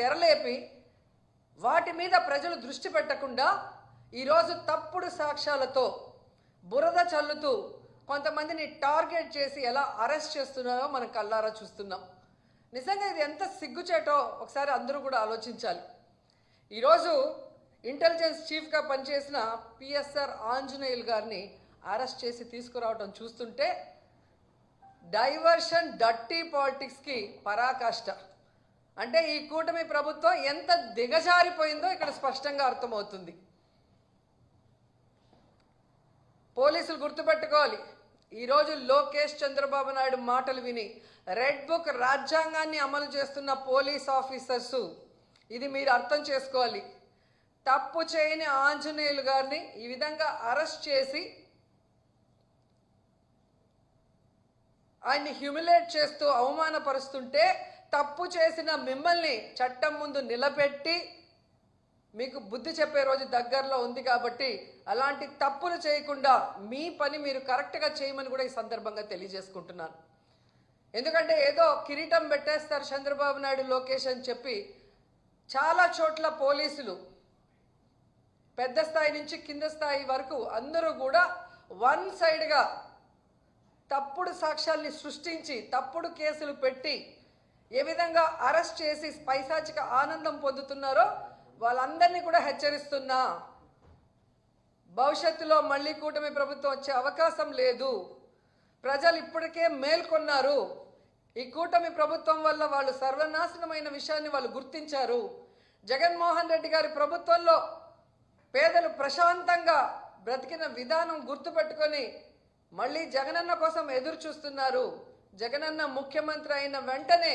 తెరలేపి వాటి మీద ప్రజలు దృష్టి పెట్టకుండా ఈరోజు తప్పుడు సాక్ష్యాలతో బురద చల్లుతూ కొంతమందిని టార్గెట్ చేసి ఎలా అరెస్ట్ చేస్తున్నారో మనం కల్లారా చూస్తున్నాం. నిజంగా ఇది ఎంత సిగ్గుచేటో ఒకసారి అందరూ కూడా ఆలోచించాలి. ఈరోజు ఇంటెలిజెన్స్ చీఫ్గా పనిచేసిన పిఎస్ఆర్ ఆంజనేయులు గారిని అరెస్ట్ చేసి తీసుకురావడం చూస్తుంటే డైవర్షన్ డర్టీ పాలిటిక్స్కి పరాకాష్ట. అంటే ఈ కూటమి ప్రభుత్వం ఎంత దిగజారిపోయిందో ఇక్కడ స్పష్టంగా అర్థమవుతుంది. పోలీసులు గుర్తుపెట్టుకోవాలి. ఈరోజు లోకేష్ చంద్రబాబు నాయుడు మాటలు విని రెడ్ బుక్ రాజ్యాంగాన్ని అమలు చేస్తున్న పోలీస్ ఆఫీసర్సు ఇది మీరు అర్థం చేసుకోవాలి. తప్పు చేయని ఆంజనేయులు గారిని ఈ విధంగా అరెస్ట్ చేసి ఆయన్ని హ్యూమిలేట్ చేస్తూ అవమానపరుస్తుంటే తప్పు చేసిన మిమ్మల్ని చట్టం ముందు నిలబెట్టి మీకు బుద్ధి చెప్పే రోజు దగ్గరలో ఉంది కాబట్టి అలాంటి తప్పులు చేయకుండా మీ పని మీరు కరెక్ట్గా చేయమని కూడా ఈ సందర్భంగా తెలియజేసుకుంటున్నాను. ఎందుకంటే ఏదో కిరీటం పెట్టేస్తారు చంద్రబాబు నాయుడు లోకేష్ అని చెప్పి చాలా చోట్ల పోలీసులు పెద్ద స్థాయి నుంచి కింద స్థాయి వరకు అందరూ కూడా వన్ సైడ్గా తప్పుడు సాక్ష్యాల్ని సృష్టించి తప్పుడు కేసులు పెట్టి ఏ విధంగా అరెస్ట్ చేసి పైశాచిక ఆనందం పొందుతున్నారో వాళ్ళందరినీ కూడా హెచ్చరిస్తున్నా. భవిష్యత్తులో మళ్ళీ కూటమి ప్రభుత్వం వచ్చే అవకాశం లేదు. ప్రజలు ఇప్పటికే మేల్కొన్నారు ఈ కూటమి ప్రభుత్వం వల్ల వాళ్ళు సర్వనాశనమైన విషయాన్ని వాళ్ళు గుర్తించారు. జగన్మోహన్ రెడ్డి గారి ప్రభుత్వంలో పేదలు ప్రశాంతంగా బ్రతికిన విధానం గుర్తుపెట్టుకొని మళ్ళీ జగనన్న కోసం ఎదురు చూస్తున్నారు జగనన్న ముఖ్యమంత్రి అయిన వెంటనే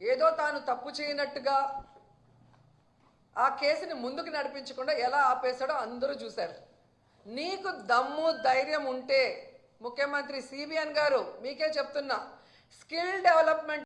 ఏదో తాను తప్పు చేయనట్టుగా ఆ కేసుని ముందుకు నడిపించకుండా ఎలా ఆపేశాడో అందరూ చూశారు. నీకు దమ్ము ధైర్యం ఉంటే ముఖ్యమంత్రి సిబిఎన్ గారు మీకే చెప్తున్నా స్కిల్ డెవలప్మెంట్